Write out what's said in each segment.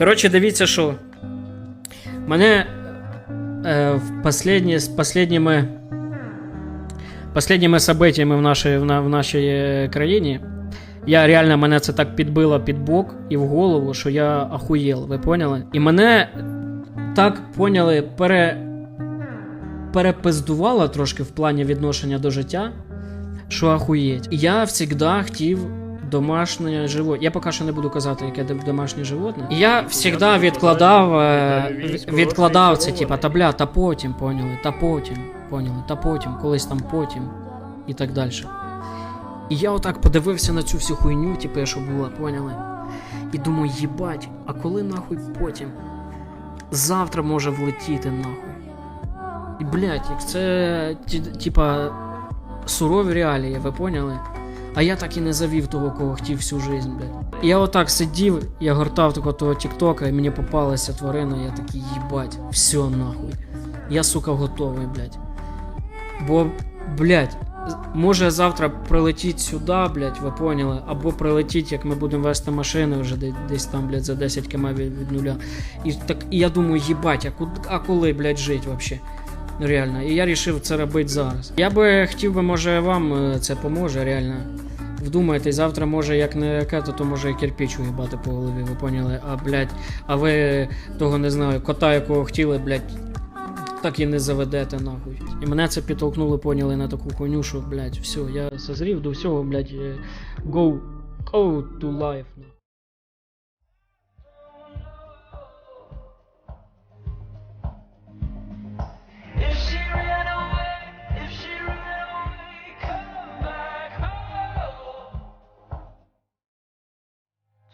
Коротше, дивіться, що. Мене е, в последні, з последніми, последніми событиями в нашій, в, в нашій е, країні. Я реально мене це так підбило під бок і в голову, що я ахуєл, ви поняли? І мене так поняли, пере, перепиздувало трошки в плані відношення до життя, що ахуєть. Я завжди хотів домашнє животне. Я поки що не буду казати, яке домашнє животне. Я завжди відкладав, е, відкладав це, типа, та бля, та потім, поняли, та потім, поняли, та потім, колись там потім і так далі. І я отак подивився на цю всю хуйню, типу, що була, поняли? І думаю, їбать, а коли нахуй потім? Завтра може влетіти нахуй. І як це, типа, сурові реалії, ви поняли? А я так і не завів того, кого хотів всю жизнь, блядь. Я отак сидів, я гортав такого того тіктока, і мені попалася тварина, я такий, їбать, все нахуй. Я, сука, готовий, блядь. Бо, блядь, може завтра прилетіть сюди, блядь, ви поняли, або прилетіть, як ми будемо вести машини вже десь там, блядь, за 10 км від, від нуля. І, так, і я думаю, їбать, а, куд- а коли, блядь, жить вообще? Реально. І я вирішив це робити зараз. Я би хотів би, може, вам е, це поможе, реально. Вдумайтесь, завтра може як не ракета, то може і кирпіч уїбати по голові, ви поняли? А блядь, а ви того не знаю, кота, якого хотіли, блядь, так і не заведете нахуй. І мене це підтолкнули, поняли на таку хуйню, що, блядь, все, я созрів до всього, блядь, е, go, go to life.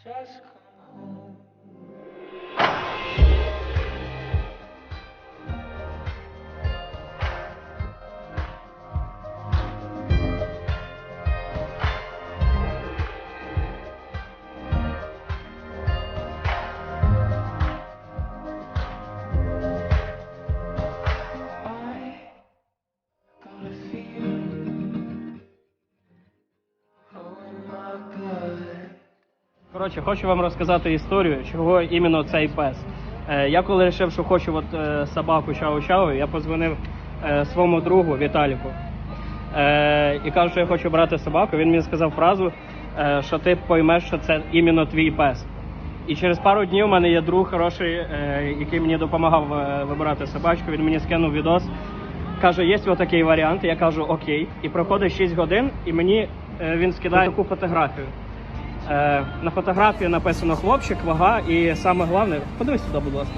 Just Коротше, хочу вам розказати історію, чого іменно цей пес. Е, я коли вирішив, що хочу от, е, собаку чау-чау, я позвонив е, своєму другу Віталіку. І кажу, що я хочу брати собаку. Він мені сказав фразу, що ти поймеш, що це іменно твій пес. І через пару днів у мене є друг хороший, який мені допомагав вибирати собачку. Він мені скинув відос. Каже, є отакий варіант. Я кажу, окей. І проходить 6 годин, і мені він скидає таку фотографію. Е, на фотографії написано хлопчик, вага, і саме головне, подивись сюди, будь ласка.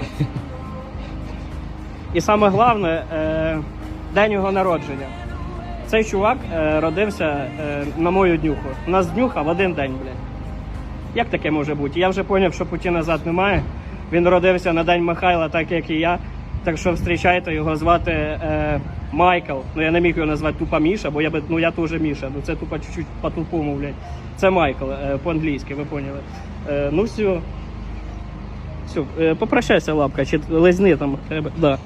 І саме головне, е, день його народження. Цей чувак е, родився е, на мою днюху. У нас днюха в один день, блядь. Як таке може бути? Я вже зрозумів, що путі назад немає. Він родився на день Михайла, так як і я. Так що зустрічайте, його звати е, Майкл. Ну я не міг його назвати тупа Міша, бо я би, ну я теж Міша. Ну це тупо чуть-чуть по-тупому, блядь. Це Майкл е, по-англійськи, ви поняли. Е, ну все. Все, е, попрощайся, лапка, чи лизни там. Треба. Да.